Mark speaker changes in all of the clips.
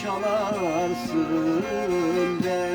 Speaker 1: çalarsın benden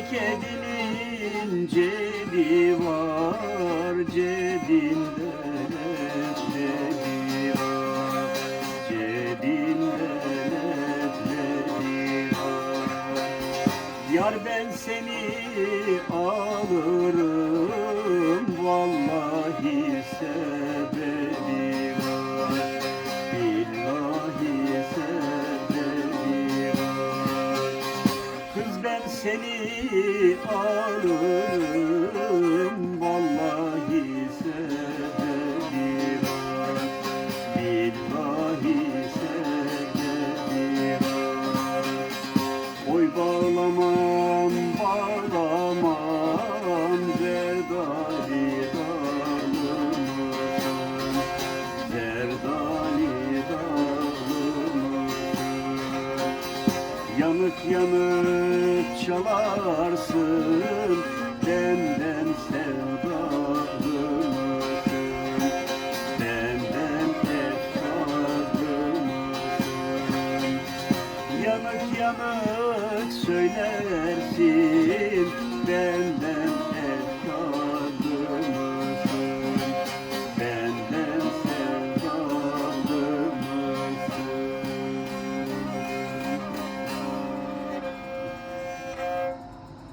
Speaker 1: Çekedinin cebi var cebinde leblebi var. Cebinde leblebi var. Yar ben seni alırım vallahi sebebi seni alırım Vallahi Yanık yanık çalarsın Benden sevdalımsın Benden efkarımsın Yanık yanık söylersin Ben